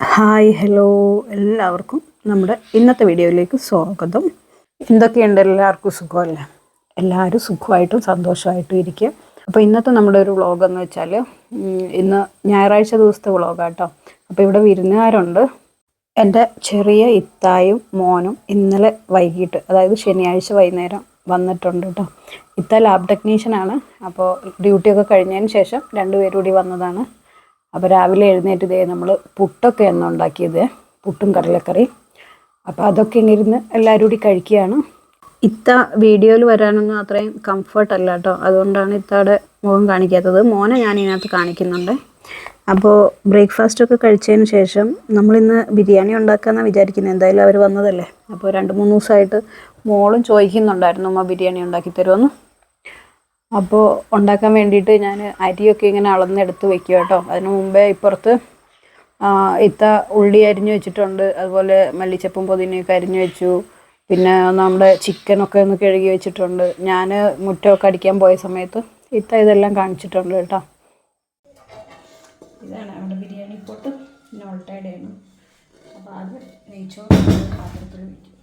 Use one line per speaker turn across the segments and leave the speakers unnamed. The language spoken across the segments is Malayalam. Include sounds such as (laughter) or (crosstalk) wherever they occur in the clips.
ഹായ് ഹലോ എല്ലാവർക്കും നമ്മുടെ ഇന്നത്തെ വീഡിയോയിലേക്ക് സ്വാഗതം. എന്തൊക്കെയുണ്ട്? എല്ലാവർക്കും സുഖമല്ലേ? എല്ലാവരും സുഖമായിട്ടും സന്തോഷമായിട്ടും ഇരിക്കുക. അപ്പോൾ ഇന്നത്തെ നമ്മുടെ ഒരു വ്ളോഗ് എന്ന് വെച്ചാൽ ഇന്ന് ഞായറാഴ്ച ദിവസത്തെ വ്ളോഗാട്ടോ അപ്പോൾ ഇവിടെ വിരുന്നുകാരുണ്ട്. എന്റെ ചെറിയ ഇത്തായും മോനും ഇന്നലെ വൈകിട്ട് അതായത് ശനിയാഴ്ച വൈകുന്നേരം വന്നിട്ടുണ്ട് കേട്ടോ. ഇത്ത ലാബ് ടെക്നീഷ്യനാണ് അപ്പോൾ ഡ്യൂട്ടിയൊക്കെ കഴിഞ്ഞതിന് ശേഷം രണ്ടുപേരും കൂടി വന്നതാണ്. അപ്പോൾ രാവിലെ എഴുന്നേറ്റ് ഇതേ നമ്മൾ പുട്ടൊക്കെ ഒന്ന് ഉണ്ടാക്കിയത് പുട്ടും കടലക്കറി അപ്പോൾ അതൊക്കെ ഇങ്ങനെ ഇരുന്ന് എല്ലാവരും കൂടി കഴിക്കുകയാണ്. ഇത്ത വീഡിയോയിൽ വരാനൊന്നും അത്രയും കംഫർട്ട് അല്ല കേട്ടോ. അതുകൊണ്ടാണ് ഇത്തയുടെ മുഖം കാണിക്കാത്തത്. മോനെ ഞാൻ ഇതിനകത്ത് കാണിക്കുന്നുണ്ട്. അപ്പോൾ ബ്രേക്ക്ഫാസ്റ്റ് ഒക്കെ കഴിച്ചതിന് ശേഷം നമ്മളിന്ന് ബിരിയാണി ഉണ്ടാക്കാമെന്നാണ് വിചാരിക്കുന്നത് എന്തായാലും അവർ വന്നതല്ലേ? അപ്പോൾ രണ്ട് മൂന്ന് ദിവസമായിട്ട് മോളും ചോദിക്കുന്നുണ്ടായിരുന്നു അമ്മ ബിരിയാണി ഉണ്ടാക്കി തരുമെന്ന് അപ്പോൾ ഉണ്ടാക്കാൻ വേണ്ടിയിട്ട് ഞാൻ അരിയൊക്കെ ഇങ്ങനെ അളന്നെടുത്ത് വെക്കുക കേട്ടോ. അതിന് മുമ്പേ ഇപ്പുറത്ത് ഇത്ത ഉള്ളി അരിഞ്ഞു വെച്ചിട്ടുണ്ട്. അതുപോലെ മല്ലിച്ചപ്പും പുതിനയൊക്കെ അരിഞ്ഞു വെച്ചു. പിന്നെ നമ്മുടെ ചിക്കനൊക്കെ ഒന്ന് കഴുകി വെച്ചിട്ടുണ്ട്. ഞാൻ മുറ്റമൊക്കെ അടിക്കാൻ പോയ സമയത്ത് ഇത്ത ഇതെല്ലാം കാണിച്ചിട്ടുണ്ട് കേട്ടോ. ഇതാണ് അവിടെ ബിരിയാണി പൊട്ട്. പിന്നെ ഓൾട്ടയുടെയാണ് അപ്പോൾ അത് നെയ്ച്ചോറ് പാത്രത്തിൽ വയ്ക്കും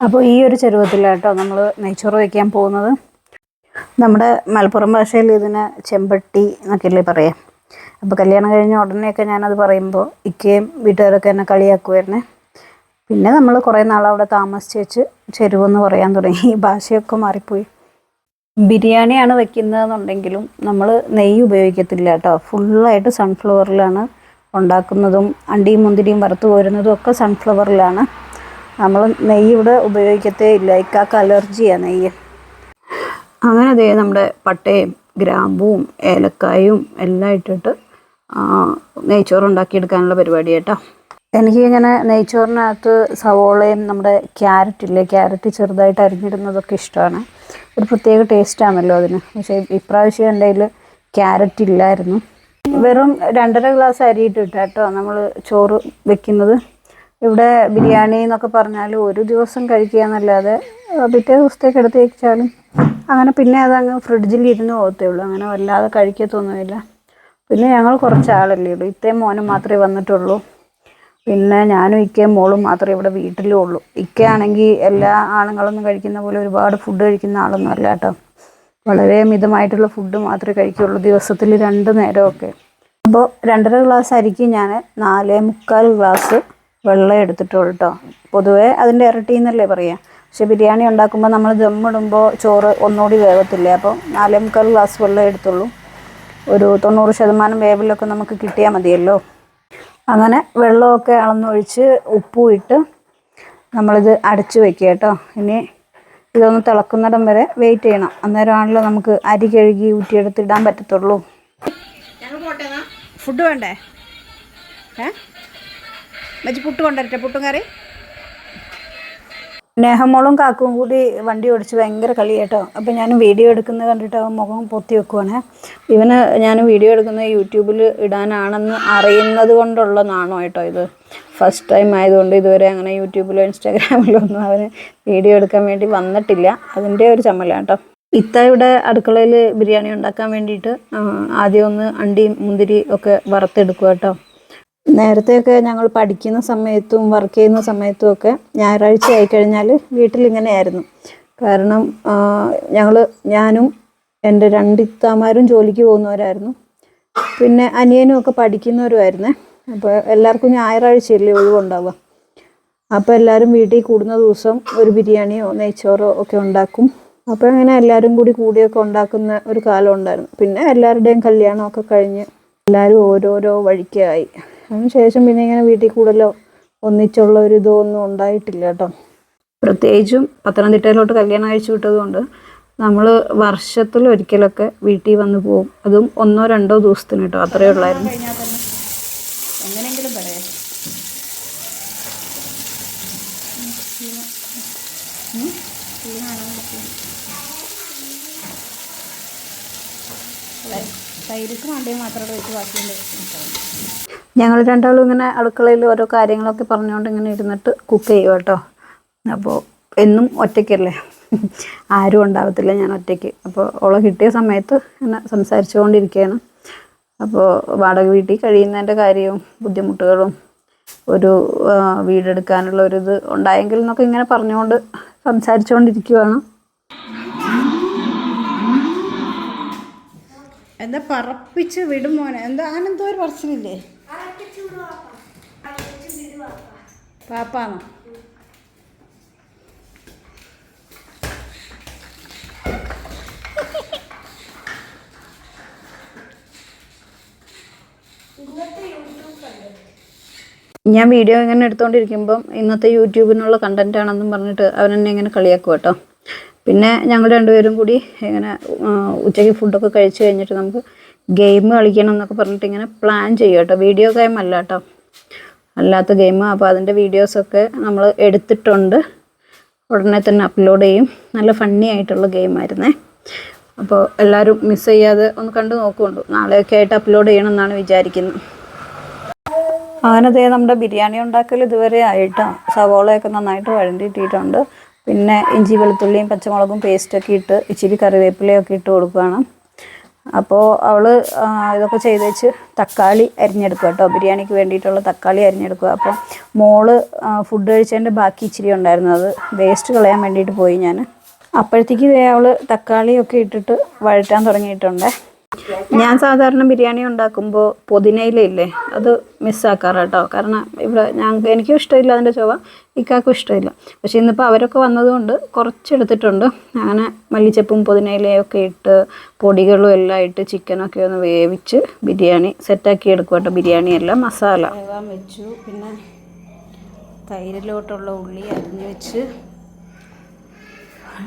അപ്പോൾ ഈ ഒരു ചെരുവത്തിലാട്ടോ നമ്മൾ നെയ്ച്ചോറ് വയ്ക്കാൻ പോകുന്നത്. നമ്മുടെ മലപ്പുറം ഭാഷയിൽ ഇതിന് ചെമ്പട്ടി എന്നൊക്കെയല്ലേ പറയാം. അപ്പോൾ കല്യാണം കഴിഞ്ഞ ഉടനെയൊക്കെ ഞാനത് പറയുമ്പോൾ ഇക്കയും വീട്ടുകാരൊക്കെ എന്നെ കളിയാക്കുമായിരുന്നേ പിന്നെ നമ്മൾ കുറേ നാൾ അവിടെ താമസിച്ച് വെച്ച് ചെരുവെന്ന് പറയാൻ തുടങ്ങി. ഈ ഭാഷയൊക്കെ മാറിപ്പോയി. ബിരിയാണിയാണ് വെക്കുന്നതെന്നുണ്ടെങ്കിലും നമ്മൾ നെയ്യ് ഉപയോഗിക്കത്തില്ല കേട്ടോ. ഫുള്ളായിട്ട് സൺഫ്ലവറിലാണ് ഉണ്ടാക്കുന്നതും അണ്ടിയും മുന്തിരിയും വറുത്ത് കോരുന്നതും ഒക്കെ സൺഫ്ലവറിലാണ്. നമ്മൾ നെയ്യ് ഇവിടെ ഉപയോഗിക്കത്തേ ഇല്ല. ഇക്കാക്ക് അലർജിയാണ് നെയ്യ്. അങ്ങനെ അതേ നമ്മുടെ പട്ടയും ഗ്രാമ്പുവും ഏലക്കായും എല്ലാം ഇട്ടിട്ട് നെയ്ച്ചോറ് ഉണ്ടാക്കിയെടുക്കാനുള്ള പരിപാടി കേട്ടോ. എനിക്ക് ഇങ്ങനെ നെയ്ച്ചോറിനകത്ത് സവോളയും നമ്മുടെ ക്യാരറ്റ് ഇല്ലേ? ക്യാരറ്റ് ചെറുതായിട്ട് അരിഞ്ഞിടുന്നതൊക്കെ ഇഷ്ടമാണ്. ഒരു പ്രത്യേക ടേസ്റ്റ് ആണല്ലോ അതിന്. പക്ഷേ ഇപ്രാവശ്യം എന്റെ കയ്യിൽ ക്യാരറ്റ് ഇല്ലായിരുന്നു. വെറും രണ്ടര ഗ്ലാസ് അരി ഇട്ടിട്ട് കേട്ടോ നമ്മൾ ചോറ് വെക്കുന്നത്. ഇവിടെ ബിരിയാണി എന്നൊക്കെ പറഞ്ഞാൽ ഒരു ദിവസം കഴിക്കുക എന്നല്ലാതെ പിറ്റേ ദിവസത്തേക്ക് എടുത്ത് വെച്ചാലും അങ്ങനെ പിന്നെ അതങ്ങ് ഫ്രിഡ്ജിൽ ഇരുന്ന് പോകത്തേ ഉള്ളൂ. അങ്ങനെ വല്ലാതെ കഴിക്കത്തൊന്നുമില്ല. പിന്നെ ഞങ്ങൾ കുറച്ച് ആളല്ലേ ഉള്ളൂ. ഇത്രയും മോനും മാത്രമേ വന്നിട്ടുള്ളൂ. പിന്നെ ഞാനും ഇക്കയും മോളും മാത്രമേ ഇവിടെ വീട്ടിലും ഉള്ളൂ. ഇക്കയാണെങ്കിൽ എല്ലാ ആണുങ്ങളൊന്നും കഴിക്കുന്ന പോലെ ഒരുപാട് ഫുഡ് കഴിക്കുന്ന ആളൊന്നും അല്ല കേട്ടോ. വളരെ മിതമായിട്ടുള്ള ഫുഡ് മാത്രമേ കഴിക്കുള്ളൂ. ദിവസത്തിൽ രണ്ട് നേരമൊക്കെ. അപ്പോൾ രണ്ടര ഗ്ലാസ് അരിക്ക് ഞാൻ നാലേ മുക്കാൽ ഗ്ലാസ് വെള്ളം എടുത്തിട്ടുള്ളൂ കേട്ടോ. പൊതുവേ അതിന്റെ ഇരട്ടി എന്നല്ലേ പറയുക പക്ഷെ ബിരിയാണി ഉണ്ടാക്കുമ്പോൾ നമ്മൾ ദമ്മിടുമ്പോൾ ചോറ് ഒന്നുകൂടി വേവത്തില്ലേ? അപ്പോൾ നാലേ മുക്കാൽ ഗ്ലാസ് വെള്ളം എടുത്തുള്ളൂ. ഒരു തൊണ്ണൂറ് ശതമാനം വേവിലൊക്കെ നമുക്ക് കിട്ടിയാൽ മതിയല്ലോ. അങ്ങനെ വെള്ളമൊക്കെ അളന്നൊഴിച്ച് ഉപ്പും ഇട്ട് നമ്മളിത് അടച്ച് വെക്കുക കേട്ടോ. ഇനി ഇതൊന്ന് തിളക്കുന്നിടം വരെ വെയിറ്റ് ചെയ്യണം. അന്നേരമാണല്ലോ നമുക്ക് അരി കഴുകി ഊറ്റിയെടുത്ത് ഇടാൻ പറ്റത്തുള്ളൂ. ഫുഡ് വേണ്ടേ? ഏ? മച്ചി പുട്ട് കൊണ്ടുവരട്ടെ? പുട്ടും കറി സ്നേഹമോളും കാക്കും കൂടി വണ്ടി ഓടിച്ച് ഭയങ്കര കളി കേട്ടോ അപ്പം ഞാൻ വീഡിയോ എടുക്കുന്നത് കണ്ടിട്ട് അവൻ മുഖം പൊത്തി വെക്കുവാണ്. ഇവന് ഞാൻ വീഡിയോ എടുക്കുന്നത് യൂട്യൂബിൽ ഇടാനാണെന്ന് അറിയുന്നത് കൊണ്ടുള്ള നാണോ കേട്ടോ ഇത്. ഫസ്റ്റ് ടൈം ആയതുകൊണ്ട് ഇതുവരെ അങ്ങനെ യൂട്യൂബിലോ ഇൻസ്റ്റാഗ്രാമിലോ ഒന്നും അവന് വീഡിയോ എടുക്കാൻ വേണ്ടി വന്നിട്ടില്ല. അതിന്റെ ഒരു ചമ്മലാണ് കേട്ടോ. ഇത്തയുടെ അടുക്കളയിൽ ബിരിയാണി ഉണ്ടാക്കാൻ വേണ്ടിയിട്ട് ആദ്യം ഒന്ന് അണ്ടിയും മുന്തിരി ഒക്കെ വറുത്തെടുക്കുക കേട്ടോ. നേരത്തെയൊക്കെ ഞങ്ങൾ പഠിക്കുന്ന സമയത്തും വർക്ക് ചെയ്യുന്ന സമയത്തും ഒക്കെ ഞായറാഴ്ച ആയിക്കഴിഞ്ഞാൽ വീട്ടിലിങ്ങനെയായിരുന്നു. കാരണം ഞങ്ങൾ ഞാനും എന്റെ രണ്ടിത്താമാരും ജോലിക്ക് പോകുന്നവരായിരുന്നു. പിന്നെ അനിയനും ഒക്കെ പഠിക്കുന്നവരുമായിരുന്നേ. അപ്പോൾ എല്ലാവർക്കും ഞായറാഴ്ചയല്ലേ ഒഴിവുണ്ടാവുക. അപ്പോൾ എല്ലാവരും വീട്ടിൽ കൂടുന്ന ദിവസം ഒരു ബിരിയാണിയോ നെയ്ച്ചോറോ ഒക്കെ ഉണ്ടാക്കും. അപ്പോൾ അങ്ങനെ എല്ലാവരും കൂടി കൂടിയൊക്കെ ഉണ്ടാക്കുന്ന ഒരു കാലം ഉണ്ടായിരുന്നു. പിന്നെ എല്ലാവരുടെയും കല്യാണമൊക്കെ കഴിഞ്ഞ് എല്ലാവരും ഓരോരോ വഴിക്കായി. അതിനുശേഷം പിന്നെ ഇങ്ങനെ വീട്ടിൽ കൂടുതലോ ഒന്നിച്ചുള്ള ഒരു ഇതൊന്നും ഉണ്ടായിട്ടില്ല കേട്ടോ. പ്രത്യേകിച്ചും പത്തനംതിട്ടയിലോട്ട് കല്യാണം കഴിച്ചു വിട്ടതുകൊണ്ട് നമ്മൾ വർഷത്തിൽ ഒരിക്കലൊക്കെ വീട്ടിൽ വന്ന് പോകും അതും ഒന്നോ രണ്ടോ ദിവസത്തിന് കേട്ടോ അത്രയേ ഉള്ളായിരുന്നു. എങ്ങനെയെങ്കിലും പറയാം. തൈരുക്ക് വേണ്ടി മാത്രമേ വെച്ച് ബാക്കിയുണ്ട് ഞങ്ങൾ രണ്ടാളും ഇങ്ങനെ അടുക്കളയിൽ ഓരോ കാര്യങ്ങളൊക്കെ പറഞ്ഞുകൊണ്ട് ഇങ്ങനെ ഇരുന്നിട്ട് കുക്ക് ചെയ്യും കേട്ടോ അപ്പോൾ എന്നും ഒറ്റയ്ക്കല്ലേ? ആരും ഉണ്ടാവത്തില്ല ഞാൻ ഒറ്റയ്ക്ക്. അപ്പോൾ ഓളെ കിട്ടിയ സമയത്ത് ഇങ്ങനെ സംസാരിച്ചുകൊണ്ടിരിക്കുകയാണ്. അപ്പോൾ വാടക വീട്ടിൽ കഴിയുന്നതിന്റെ കാര്യവും ബുദ്ധിമുട്ടുകളും ഒരു വീടെടുക്കാനുള്ള ഒരു ഇത് ഉണ്ടായെങ്കിൽ എന്നൊക്കെ ഇങ്ങനെ പറഞ്ഞുകൊണ്ട് സംസാരിച്ചുകൊണ്ടിരിക്കുവാണ്. എന്താ പറപ്പിച്ച് വിടും മോനെ. എന്താ ആനെന്തോ ഒരു പറച്ചിലില്ലേ? പാപ്പാണോ ഞാൻ വീഡിയോ ഇങ്ങനെ എടുത്തുകൊണ്ടിരിക്കുമ്പം ഇന്നത്തെ യൂട്യൂബിനുള്ള കണ്ടന്റ് ആണെന്നും പറഞ്ഞിട്ട് അവനെന്നെ ഇങ്ങനെ കളിയാക്കും കേട്ടോ പിന്നെ ഞങ്ങൾ രണ്ടുപേരും കൂടി ഇങ്ങനെ ഉച്ചയ്ക്ക് ഫുഡൊക്കെ കഴിച്ച് കഴിഞ്ഞിട്ട് നമുക്ക് ഗെയിം കളിക്കണം എന്നൊക്കെ പറഞ്ഞിട്ട് ഇങ്ങനെ പ്ലാൻ ചെയ്യും കേട്ടോ. വീഡിയോ ഗെയിം അല്ല കേട്ടോ. അല്ലാത്ത ഗെയിം അപ്പോൾ അതിന്റെ വീഡിയോസൊക്കെ നമ്മൾ എടുത്തിട്ടുണ്ട്. ഉടനെ തന്നെ അപ്ലോഡ് ചെയ്യും. നല്ല ഫണ്ണി ആയിട്ടുള്ള ഗെയിം ഗെയിമായിരുന്നേ അപ്പോൾ എല്ലാവരും മിസ് ചെയ്യാതെ ഒന്ന് കണ്ടു നോക്കുകയുണ്ട് നാളെയൊക്കെ ആയിട്ട് അപ്ലോഡ് ചെയ്യണം എന്നാണ് വിചാരിക്കുന്നത് അങ്ങനെ ദേ നമ്മുടെ ബിരിയാണി ഉണ്ടാക്കൽ ഇതുവരെ ആയിട്ടാണ് സവോളയൊക്കെ നന്നായിട്ട് വഴണ്ടിയിട്ടിട്ടുണ്ട്. പിന്നെ ഇഞ്ചി വെളുത്തുള്ളിയും പച്ചമുളകും പേസ്റ്റൊക്കെ ഇട്ട് ഇച്ചിരി കറിവേപ്പിലയൊക്കെ ഇട്ട് കൊടുക്കുകയാണ്. അപ്പോൾ അവൾ ഇതൊക്കെ ചെയ്ത് വെച്ച് തക്കാളി അരിഞ്ഞെടുക്കുക കേട്ടോ. ബിരിയാണിക്ക് വേണ്ടിയിട്ടുള്ള തക്കാളി അരിഞ്ഞെടുക്കുക. അപ്പോൾ മോൾ ഫുഡ് കഴിച്ചതിന്റെ ബാക്കി ഇച്ചിരി ഉണ്ടായിരുന്നു. അത് വേസ്റ്റ് കളയാൻ വേണ്ടിയിട്ട് പോയി ഞാൻ അപ്പോഴത്തേക്ക് അവൾ തക്കാളിയൊക്കെ ഇട്ടിട്ട് വഴറ്റാൻ തുടങ്ങിയിട്ടുണ്ട്. ഞാൻ സാധാരണ ബിരിയാണി ഉണ്ടാക്കുമ്പോൾ പുതിനയിലയില്ലേ അത് മിസ്സാക്കാറ് കേട്ടോ കാരണം ഇവിടെ ഞാൻ എനിക്കും ഇഷ്ടമില്ല അതിന്റെ ചുവ ഇക്കാക്കും ഇഷ്ടമില്ല. പക്ഷേ ഇന്നിപ്പോൾ അവരൊക്കെ വന്നതുകൊണ്ട് കുറച്ചെടുത്തിട്ടുണ്ട്. അങ്ങനെ മല്ലിച്ചപ്പും പുതിനയിലയും ഒക്കെ ഇട്ട് പൊടികളും എല്ലാം ഇട്ട് ചിക്കനൊക്കെ ഒന്ന് വേവിച്ച് ബിരിയാണി സെറ്റാക്കി എടുക്കും കേട്ടോ ബിരിയാണി അല്ല മസാല. വെച്ചു. പിന്നെ തൈരിലോട്ടുള്ള ഉള്ളി അരിഞ്ഞ് വെച്ച്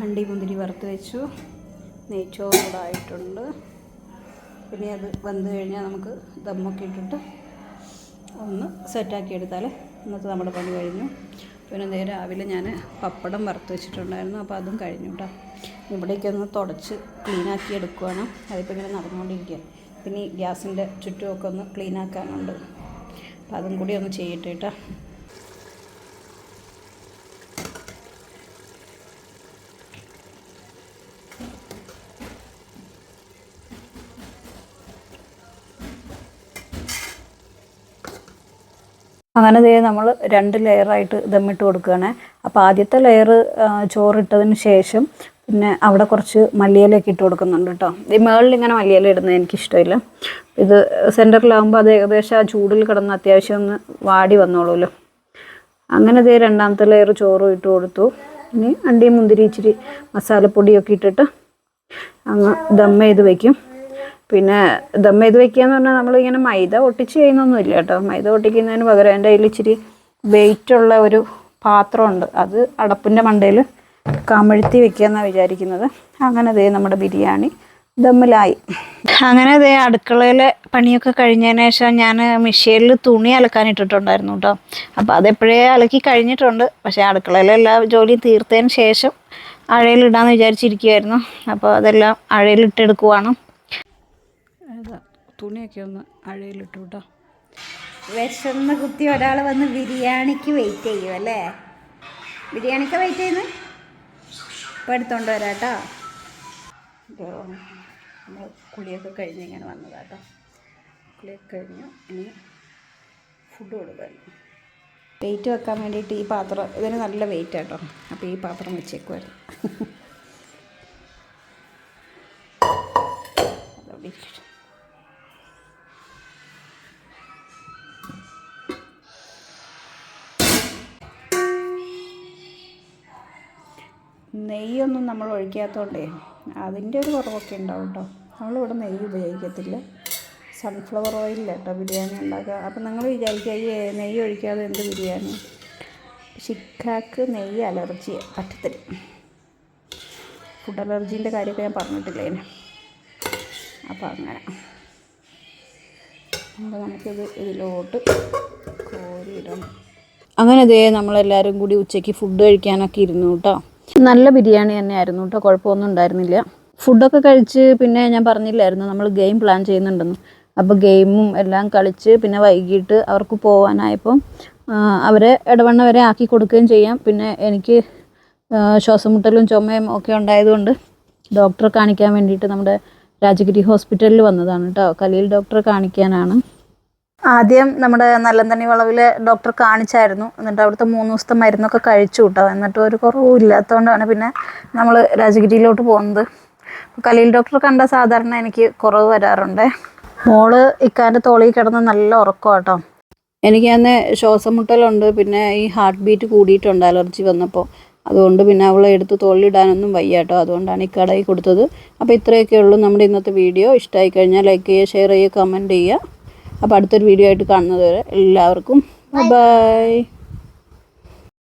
അണ്ടി മുന്തിരി വറുത്ത് വെച്ചു. നെയ്ച്ചോറ് പിന്നെ അത് വെന്ത് കഴിഞ്ഞാൽ നമുക്ക് ദമ്മൊക്കെ ഇട്ടിട്ട് ഒന്ന് സെറ്റാക്കി എടുത്താൽ ഇന്നത്തെ നമ്മുടെ പണി കഴിഞ്ഞു. പിന്നെ നേരെ രാവിലെ ഞാൻ പപ്പടം വറുത്ത് വെച്ചിട്ടുണ്ടായിരുന്നു. അപ്പോൾ അതും കഴിഞ്ഞു കേട്ടോ. ഇവിടേക്കൊന്ന് തുടച്ച് ക്ലീനാക്കി എടുക്കുവാണ്. അതിപ്പോൾ ഇങ്ങനെ നടന്നുകൊണ്ടിരിക്കുക. പിന്നെ ഈ ഗ്യാസിന്റെ ചുറ്റുമൊക്കെ ഒന്ന് ക്ലീനാക്കാനുണ്ട് അപ്പോൾ അതും കൂടി ഒന്ന് ചെയ്യട്ടെ കേട്ടോ. അങ്ങനെ ദേ നമ്മൾ രണ്ട് ലെയറായിട്ട് ദമ്മിട്ട് കൊടുക്കുകയാണ്. അപ്പോൾ ആദ്യത്തെ ലെയർ ചോറിട്ടതിന് ശേഷം പിന്നെ അവിടെ കുറച്ച് മല്ലിയിലൊക്കെ ഇട്ട് കൊടുക്കുന്നുണ്ട് കേട്ടോ. ഈ മേളിൽ ഇങ്ങനെ മല്ലിയില ഇടുന്നത് എനിക്കിഷ്ടമില്ല. ഇത് സെന്ററിലാകുമ്പോൾ അത് ഏകദേശം ആ ചൂടിൽ കിടന്ന് അത്യാവശ്യം ഒന്ന് വാടി വന്നോളൂല്ലോ അങ്ങനെ ദേ രണ്ടാമത്തെ ലെയർ ചോറും ഇട്ട് കൊടുത്തു. ഇനി അണ്ടിയും മുന്തിരി ഇച്ചിരി മസാലപ്പൊടിയൊക്കെ ഇട്ടിട്ട് അങ്ങ് ദം ചെയ്ത് വെക്കും. പിന്നെ ദം ഇത് വെക്കുക എന്ന് പറഞ്ഞാൽ നമ്മളിങ്ങനെ മൈദ ഒട്ടിച്ച് ചെയ്യുന്നൊന്നുമില്ല കേട്ടോ. മൈദ ഒട്ടിക്കുന്നതിന് പകരം എന്റെ കയ്യിൽ ഇച്ചിരി വെയിറ്റുള്ള ഒരു പാത്രമുണ്ട്. അത് അടപ്പിന്റെ മണ്ടയിൽ കമഴ്ത്തി വെക്കുക എന്നാണ് വിചാരിക്കുന്നത്. അങ്ങനെ ദേ നമ്മുടെ ബിരിയാണി ദമ്മിലായി. അങ്ങനെ ദേ അടുക്കളയിലെ പണിയൊക്കെ കഴിഞ്ഞതിന് ശേഷം ഞാൻ മിഷീനിൽ തുണി അലക്കാൻ ഇട്ടിട്ടുണ്ടായിരുന്നു കേട്ടോ. അപ്പോൾ അതെപ്പോഴേ അലക്കി കഴിഞ്ഞിട്ടുണ്ട്. പക്ഷേ അടുക്കളയിലെ എല്ലാ ജോലിയും തീർത്തതിന് ശേഷം അഴയിലിടാന്ന് വിചാരിച്ചിരിക്കുമായിരുന്നു അപ്പോൾ അതെല്ലാം അഴയിലിട്ടെടുക്കുവാണ്. തുണിയൊക്കെ ഒന്ന് അഴയിലിട്ടു കേട്ടോ
വിശന്ന് കുത്തി ഒരാൾ വന്ന് ബിരിയാണിക്ക് വെയിറ്റ് ചെയ്യും അല്ലേ? ബിരിയാണിക്ക് വെയിറ്റ് ചെയ്യുന്നു? ഇപ്പം എടുത്തോണ്ട് വരാം കേട്ടോ
നമ്മൾ കുളിയൊക്കെ കഴിഞ്ഞ് ഇങ്ങനെ വന്നതാട്ടോ കുളിയൊക്കെ കഴിഞ്ഞു. ഇനി ഫുഡ് കൊടുക്കാൻ വെയിറ്റ് വെക്കാൻ വേണ്ടിയിട്ട് ഈ പാത്രം ഇതിന് നല്ല വെയിറ്റ് ആട്ടോ അപ്പോൾ ഈ പാത്രം വെച്ചേക്കുമായിരുന്നു (laughs) അതവിടെ ഇരിക്കട്ടെ നെയ്യൊന്നും നമ്മൾ ഒഴിക്കാത്തതുകൊണ്ടേ അതിന്റെ ഒരു കുറവൊക്കെ ഉണ്ടാവും കേട്ടോ നമ്മളിവിടെ നെയ്യ് ഉപയോഗിക്കത്തില്ല. സൺഫ്ലവർ ഓയിലില്ല കേട്ടോ ബിരിയാണി ഉണ്ടാക്കുക. അപ്പം നിങ്ങൾ വിചാരിക്കുക ഈ നെയ്യ് ഒഴിക്കാതെ എന്ത് ബിരിയാണി? ഷിക്കാക്ക് നെയ്യ് അലർജി പറ്റത്തില്ല. ഫുഡ് അലർജീന്റെ കാര്യമൊക്കെ ഞാൻ പറഞ്ഞിട്ടില്ല ഇതിന് അപ്പം അങ്ങനെ. അപ്പോൾ നമുക്കിത് ഇതിലോട്ട് കോരിയിടണം അങ്ങനെ ദേ നമ്മളെല്ലാവരും കൂടി ഉച്ചയ്ക്ക് ഫുഡ് കഴിക്കാനൊക്കെ ഇരുന്നു കേട്ടോ നല്ല ബിരിയാണി തന്നെയായിരുന്നു കേട്ടോ കുഴപ്പമൊന്നും ഉണ്ടായിരുന്നില്ല. ഫുഡൊക്കെ കഴിച്ച് പിന്നെ ഞാൻ പറഞ്ഞില്ലായിരുന്നു നമ്മൾ ഗെയിം പ്ലാൻ ചെയ്യുന്നുണ്ടെന്ന്. അപ്പോൾ ഗെയിമും എല്ലാം കളിച്ച് പിന്നെ വൈകിട്ട് അവർക്ക് പോകാനായപ്പോൾ അവരെ ഇടവണ്ണ വരെ ആക്കി കൊടുക്കുകയും ചെയ്യാം. പിന്നെ എനിക്ക് ശ്വാസം മുട്ടലും ചുമയും ഒക്കെ ഉണ്ടായതുകൊണ്ട് ഡോക്ടറെ കാണിക്കാൻ വേണ്ടിയിട്ട് നമ്മുടെ രാജഗിരി ഹോസ്പിറ്റലിൽ വന്നതാണ് കേട്ടോ. കലീൽ ഡോക്ടറെ കാണിക്കാനാണ്. ആദ്യം നമ്മുടെ നല്ലന്തണ്ണി വളവിലെ ഡോക്ടർ കാണിച്ചായിരുന്നു. എന്നിട്ട് അവിടുത്തെ മൂന്ന് ദിവസത്തെ മരുന്നൊക്കെ കഴിച്ചു കേട്ടോ എന്നിട്ട് ഒരു കുറവും ഇല്ലാത്തതുകൊണ്ടാണ് പിന്നെ നമ്മൾ രാജഗിരിയിലോട്ട് പോകുന്നത് കലീൽ ഡോക്ടർ കണ്ട സാധാരണ എനിക്ക് കുറവ് വരാറുണ്ട്. മോൾ ഇക്കാന്റെ തോളിൽ കിടന്ന് നല്ല ഉറക്കം കേട്ടോ എനിക്ക് അന്ന് ശ്വാസം മുട്ടലുണ്ട് പിന്നെ ഈ ഹാർട്ട് ബീറ്റ് കൂടിയിട്ടുണ്ട് അലർജി വന്നപ്പോൾ അതുകൊണ്ട് പിന്നെ അവളെ എടുത്ത് തോളിലിടാനൊന്നും വയ്യ കേട്ടോ അതുകൊണ്ടാണ് ഈ കടയിൽ കൊടുത്തത്. അപ്പോൾ ഇത്രയൊക്കെ ഉള്ളൂ നമ്മുടെ ഇന്നത്തെ വീഡിയോ. ഇഷ്ടമായി കഴിഞ്ഞാൽ ലൈക്ക് ചെയ്യുക ഷെയർ ചെയ്യുക കമന്റ് ചെയ്യുക. അപ്പോൾ അടുത്തൊരു വീഡിയോ ആയിട്ട് കാണുന്നത് വരെ എല്ലാവർക്കും ബൈ